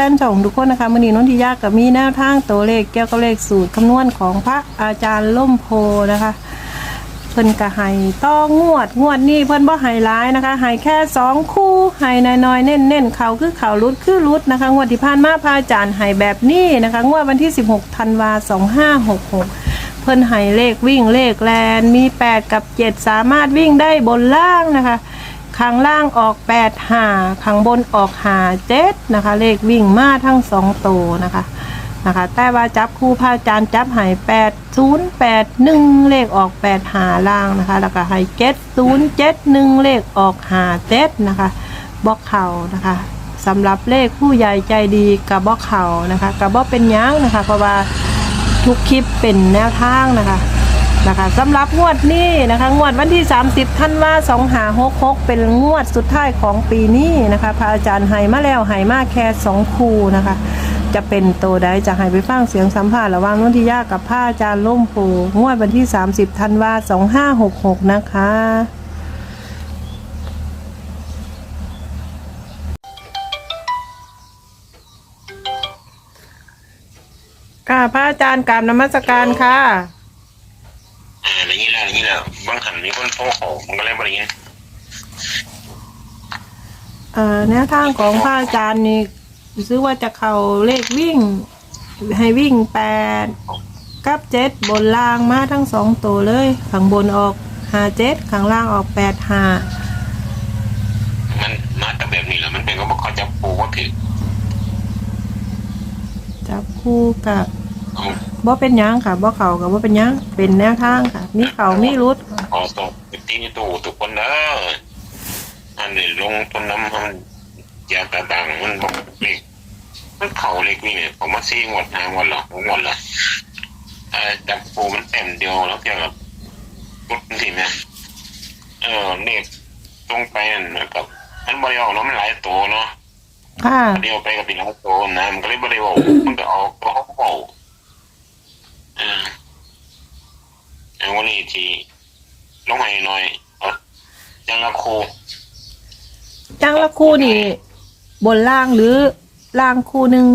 ฟนช่องทุกคนนะคะมือนี้นนทิยากับมีแนวทางตัวเลขเกี่ยวกับเลขสูตรคำนวณของพระอาจารย์ล่มโพนะคะ เพิ่นก็ให้ต้องงวดงวดนี้เพิ่นบ่ให้ร้ายนะคะให้แค่สองคู่ให้น้อยๆเน้นๆเขาคือเขารุดคือรุดนะคะ งวดที่ผ่านมาพระอาจารย์ให้แบบนี้นะคะ งวดวันที่ 16ธันวา2566เพิ่นให้เลขวิ่งเลขแลนมี 8 กับ 7 สามารถวิ่งได้บนล่างนะคะ ข้างล่างออก8หาข้างบนออกหา7นะคะ เลขวิ่งมาทั้งสองตัวนะคะนะคะ แต่ว่าจับคู่พระอาจารย์จับหาย8 0 8 1เลขออก8หาล่างนะคะ แล้วก็ให้7 0 7 1เลขออกหา7นะคะบล็อกเข่านะคะสำหรับเลขผู้ใหญ่ใจดีกับบล็อกเข่านะคะกับบล็อกเป็นยังนะคะ เพราะว่าทุกคลิปเป็นแนวทางนะคะ นะคะสำหรับงวดนี้นะคะ งวดวันที่ 30ธันวาสองหาหกหกเป็นงวดสุดท้ายของปีนี้นะคะพระอาจารย์ให้มาแล้วให้มาแค่สองคู่นะคะ จะเป็นโตใดจะให้ไปฟังเสียงสัมภาษณ์ระหว่างนนทิยากับพระอาจารย์ล่มโพงวดวันที่ 30ธันวาสองห้าหกหกนะคะค่ะพระอาจารย์กราบนมัสการค่ะ นี้แหละอย่างนี้แหละบางหันมีคนโทรเขามันก็เลยบริยินเอ่อแนวทางของพระอาจารย์นี่ซื้อว่าจะเข้าเลขวิ่ง ให้วิ่งแปดกับเจ็ดบนล่างมาทั้งสองตัวเลยข้างบนออกหาเจ็ดข้างล่างออกแปดหามันมาแต่แบบนี้แหละมันเป็นก็บอกเขาจะปูก็ถือจับคู่กับเอา บ่เป็นหยังค่ะบ่เข่ากับบ่เป็นหยังเป็นแนวทางค่ะ มีเข่ามีรุดขอส่งไปที่ตู้ทุกคนเด้ออันนี้ลงต้นน้ำมันยาตาดังมันบอกเล็กมันเข่าเล็กนี่เนี่ยผมมาซีงวดหางวันละงวดละเอ่อจับปูมันเต็มเดียวแล้วเกี่ยวกับปุ๊บทีนะเออเนี่ยตรงไปนั่นนะครับมันบริออกเนาะมันหลายตัวเนาะค่ะเดียวไปกับปีน้องโตนะมันก็เลยบริวารมันก็ออกตัวเขาเบาอ่าอันวันนี้ที่ลงให้หน่อยเอายังละครู จังละ คู่นี่บนล่างหรือล่างคู่หนึ่ง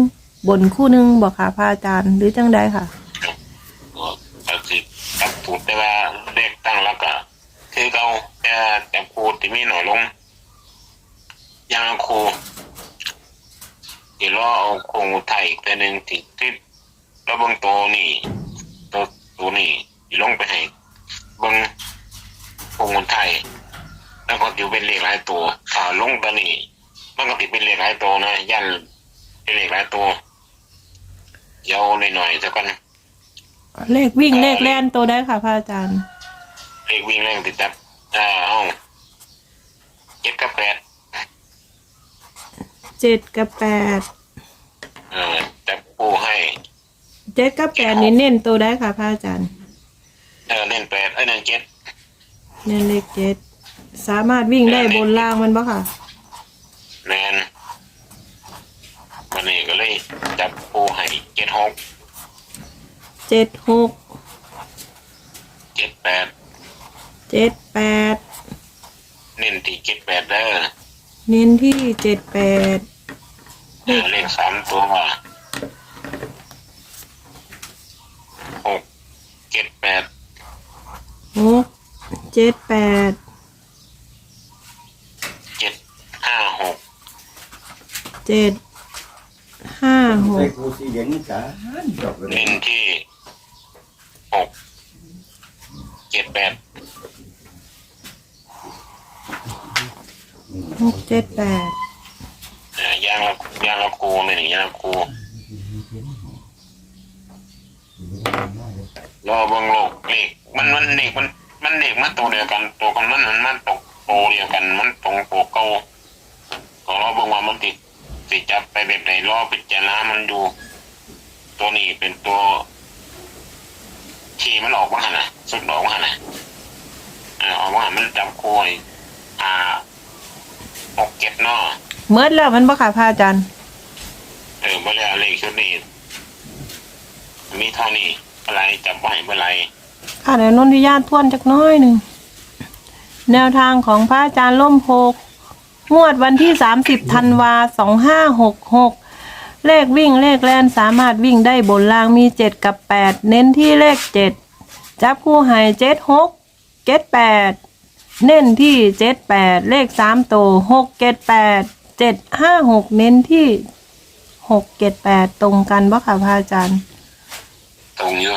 บนคู่หนึ่งบอกค่ะพระอาจารย์หรือจังใดค่ะก็สิตัดถูดแต่ว่าเลขตั้งแล้วก็คือเขาแต่แต่ครูที่มีหน่อยลงยังครูเดี๋ยวรอเอาโครงไทยอีกตัวหนึ่งที่ที่แล้วเบางตัวนี่ตัวตัวนี่ลงไปให้เบางโครงไทย แล้วก็ติวเป็นเลขหลายตัวถ้าลงตัวนี้มันก็ติดเป็นเลขหลายตัวนะยันเป็นเลขหลายตัวเยาวหน่อยๆสักกันเลขวิ่งเลขแล่นตัวได้ค่ะพระอาจารย์ เลขวิ่งเลขติดจับอ่าเอาเจ็ดกับแปดเจ็ดกับแปดเออจับปูให้ เจ็ดกับแปดนี่เน้นตัวได้ค่ะพระอาจารย์ เออเล่นแปดเอ้ยเล่นเจ็ดเน้นเลขเจ็ด สามารถวิ่งได้บนล่างมันปะค่ะ แมนวันนี้ก็เลยจับปูให้เจ็ดหกเจ็ดหกเจ็ดแปดเจ็ดแปดเน้นที่เจ็ดแปดเด้อเน้นที่เจ็ดแปดเออเลขสามตัวว่าหกเจ็ดแปดหกเจ็ดแปด เจ็ดห้าหก เจ็ดห้าหไปกกูสีเหลืองนี่จ้าจบเลยเน้นที่หกเจ็ดแปดหกเจ็ดแปดเอ่อยางละยางละคูเนี่ยยางละคูรอเบังโลกเลขมันมันเลขมันมันเลขมันตัวเดียวกัน ตัวกันมันมันมันตกโตวเดียวกัน มันตรงโปรเก่าก็รอเบิ่งว่ามันติด ติดจับไปแบบไหนรอพิจารณามันดู ตัวนี้เป็นตัวขี่มันออกมาหันนะสุดออกมาหันนะเอ่าออกมาหันมันจับคูนี่อ่าหกเจ็ดเนาะเมื่อแล้วมันปะค่ะพระอาจารย์เออเมื่อไรเลขชุดนี้มีเท่านี้อะไรจับไว้เมื่อไรค่ะเดี๋ยวนนทิยาทวนจักหน้อยหนึ่งแนวทางของพระอาจารย์ล่มโพก งวดวันที่ 30ธันวา2566 เลขวิ่งเลขแลนสามารถวิ่งได้บนล่างมี 7 กับ 8 เน้นที่เลข 7 จับคู่ให้7 6 7 8 เน้นที่ 7 8 เลข3ตัว6 7 8 7 5 6 เน้นที่6 7 8 ตรงกันบ่ค่ะพระอาจารย์ ตรงอยู่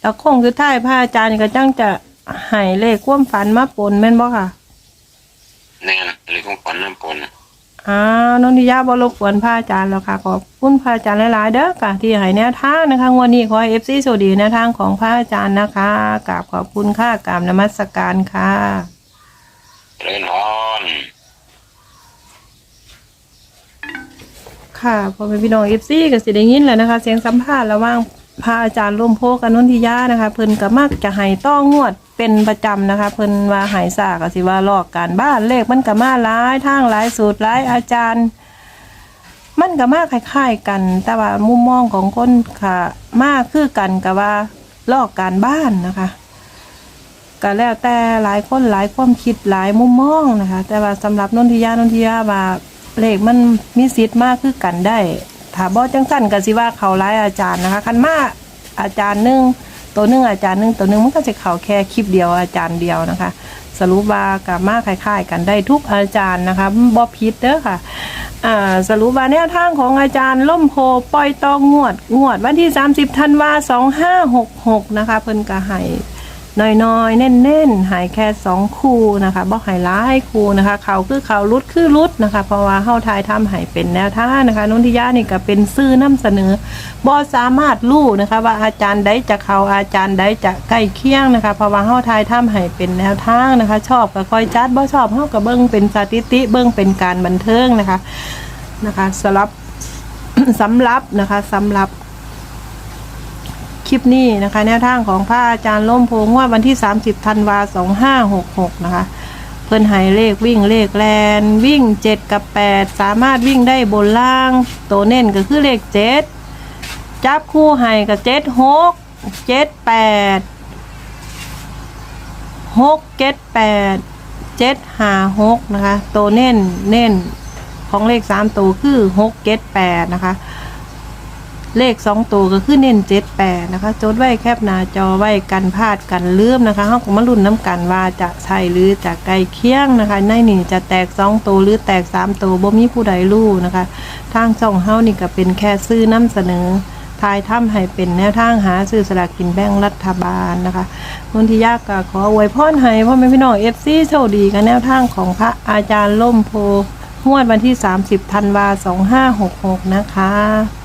แล้วคงคือท้ายพระอาจารย์ก็จังจะให้เลขความฝันมาปนแม่นบ่ค่ะ แน่นเลยของขวัญน้ำปนอ้าวนนทิยาบรบกวนพระอาจารย์แล้วค่ะขอบคุณพระอาจารย์หลาย ๆ เด้อค่ะที่ให้แนวทางนะคะงวันนี้ขอเอฟซีสวัสดีแนวทางของพระอาจารย์นะคะกราบขอบคุณค่ะกราบนมัสการค่ะ เจริญพรค่ะพอเป็นพี่น้องเอฟซีก็สิได้ยินแหล้วนะคะ เสียงสัมภาษณ์ระหว่าง พระอาจารย์ร่วมโพกับนนทิยานะคะ เพิ่นก็มักจะให้ต้องงวดเป็นประจำนะคะ เพิ่นว่าหายสากสิว่าลอกการบ้านเลขมันก็มาหลายทางหลายสูตรหลายอาจารย์ มันก็มาคล้ายๆกัน แต่ว่ามุมมองของคนค่ะมากคือกันกับว่าลอกการบ้านนะคะก็แล้วแต่หลายคนหลายความคิดหลายมุมมองนะคะ แต่ว่าสำหรับนนทิยานนทิยาว่าเลขมันมีสิทธิ์มากคือกันได้ ถ้าบ่จังสั้นก็สิว่าเขาหลายอาจารย์นะคะ คันมาอาจารย์นึงตัวนึงอาจารย์นึงตัวนึงมันก็จะเขาแค่คลิปเดียวอาจารย์เดียวนะคะ สรุปว่ากับมาคล้ายๆ กันได้ทุกอาจารย์นะคะบ่ผิดเด้อค่ะสรุปว่าแนวทางของอาจารย์ล่มโพปล่อยตองงวด งวดวันที่ 30ธันวา2566 นะคะ เพิ่นก็ให้ น้อยๆเน้นๆหายแค่2คู่นะคะบ่ใหายหลายคู่นะคะ เขาคือเขารุดคือรุดนะคะ เพราะว่าเฮาทายทำให้เป็นแนวท่านะคะนุนทิยานี่ก็เป็นซื่อนำเสนอบ่สามารถรู้นะคะ ว่าอาจารย์ใดจะเขาอาจารย์ใดจะใกล้เคียงนะคะ เพราะว่าเฮาทายทำให้เป็นแนวทางนะคะ ชอบก็คอยจัดบ่ชอบเฮาก็เบิ่งเป็นสถิติเบิ่งเป็นการบันเทิงนะคะนะคะสำหรับสำหรับนะคะสำหรับ คลิปนี้นะคะ แนวทางของพระอาจารย์ล่มโพงว่าวันที่ 30ธันวา2566นะคะ เพิ่นให้เลขวิ่งเลขแลนวิ่ง 7 กับ 8 สามารถวิ่งได้บนล่างตัวเน้นก็คือเลข 7 จับคู่ให้กับ 7 6 7 8 6 7 8 7 5 6นะคะตัวเน้นเน้นของเลขสามตัวคือหกเจ็ดแปดนะคะ เลขสองตัวก็คือเน้นเจ็ดแปดนะคะ จดไว้แคบหน้าจอไว้กันพลาดกันลืมนะคะเขาก็มาลุ้นน้ำกันว่าจะใช่หรือจะไกลเคียงนะคะในนี่จะแตกสองตัวหรือแตกสามตัวบ่มีผู้ใดรู้นะคะ ทางช่องเฮานี่ก็เป็นแค่ซื้อน้ำเสนอทายถ้ำให้เป็นแนวทางหาซื้อสลากกินแบ่งรัฐบาลนะคะนนทิยากก็ขออวยพรให้พ่อแม่พี่น้องเอฟซีโชคดีกันแนวทางของพระอาจารย์ล่มโพงวดวันที่ 30ธันวา2566 นะคะ